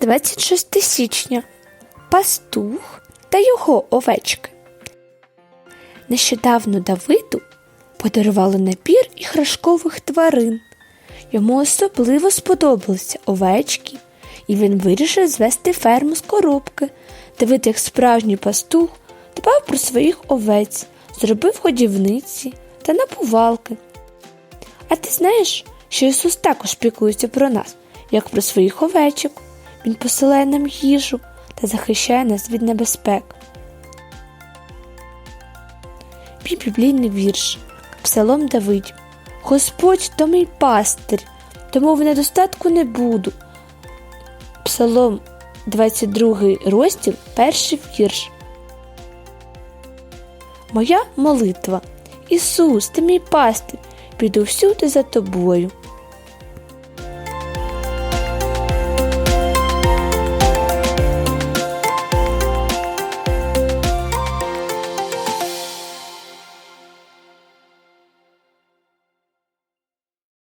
26 січня. Пастух та його овечки. Нещодавно Давиду подарували набір іграшкових тварин. Йому особливо сподобалися овечки, і він вирішив звести ферму з коробки. Давид, як справжній пастух, дбав про своїх овець, зробив годівниці та напувалки. А ти знаєш, що Ісус також піклується про нас, як про своїх овечок. Він посилає нам їжу та захищає нас від небезпек. Мій біблійний вірш Псалом Давидів. Господь то мій пастир, тому в недостатку не буду. Псалом 22 розділ, перший вірш. Моя молитва. Ісус, ти мій пастир, піду всюди за тобою.